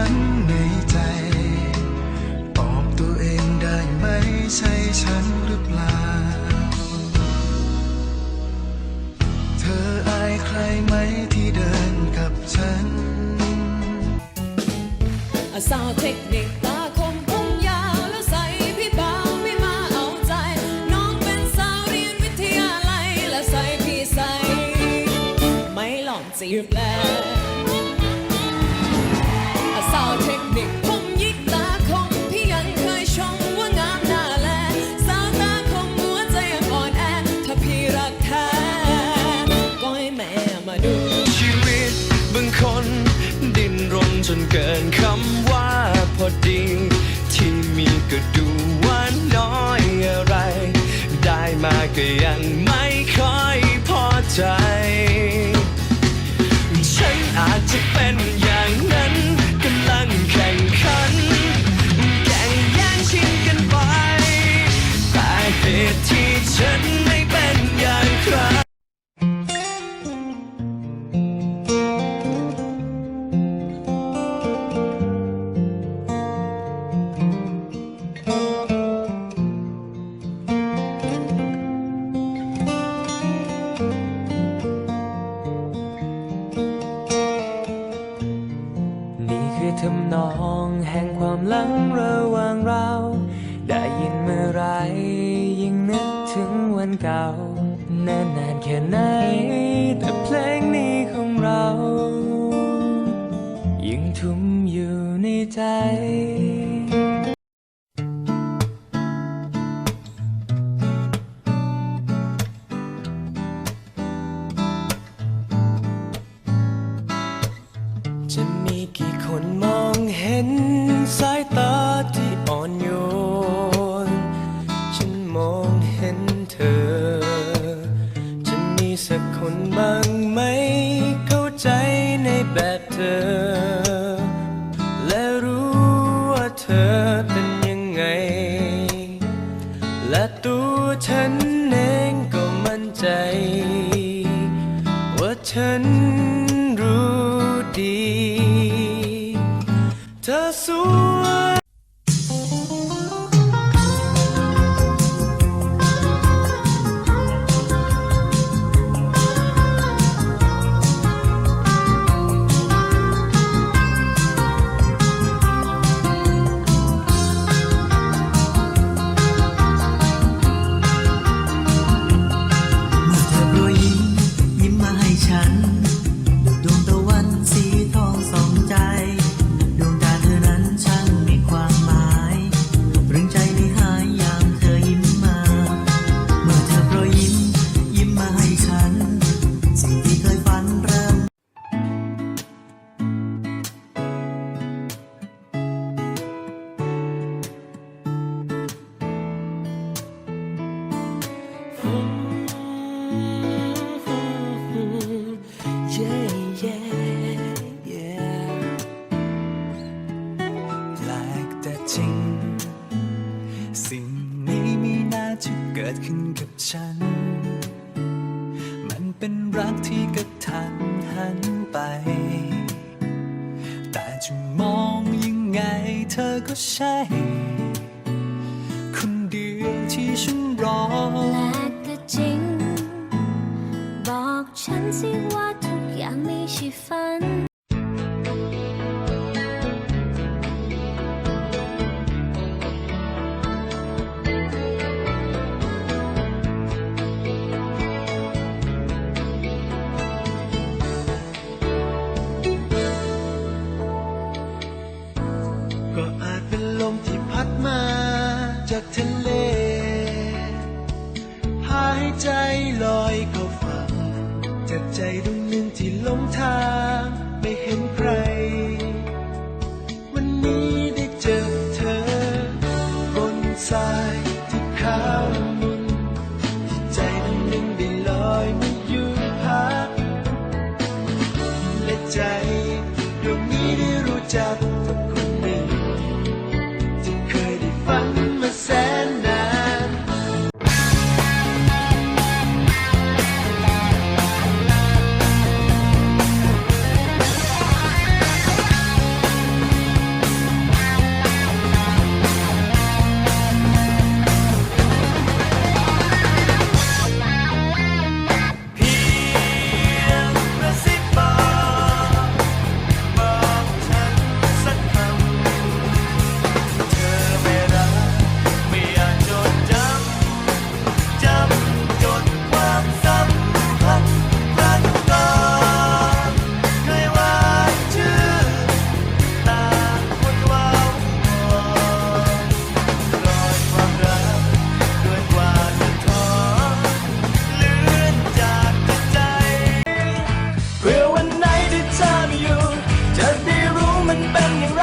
ันในใจ ตอบตัวเองได้ไหมใช่ฉันหรือเปล่า เธออายใครไหมที่เดินกับฉันอสาวเทคนิคตาคมคงยาวแล้วใส่พี่บ่าวไม่มาเอาใจ น้องเป็นสาวเรียนวิทยาลัยแล้ใส่พี่ใส่ ไม่หลอกจีบแล ทำนองแห่งความหลังระหว่างเรา ได้ยินเมื่อไรยิ่งนึกถึงวันเก่านานนานๆแค่ไหน จะมีกี่คนมองเห็นสายตาที่อ่อนโยน ฉันมองเห็นเธอ จะมีสักคนบ้างไหมเข้าใจในแบบเธอ และรู้ว่าเธอเป็นยังไง และตัวฉันเองก็มั่นใจ ว่าฉัน ดี เธอสวย กิดขึ้นกับฉัน มันเป็นรักที่กระทันหันไป แต่จะมองยังไงเธอก็ใช่ คนเดียวที่ฉันรอแปลกแต่จริง บอกฉันสิว่าทุกอย่างไม่ใช่ฝัน Ông. bend your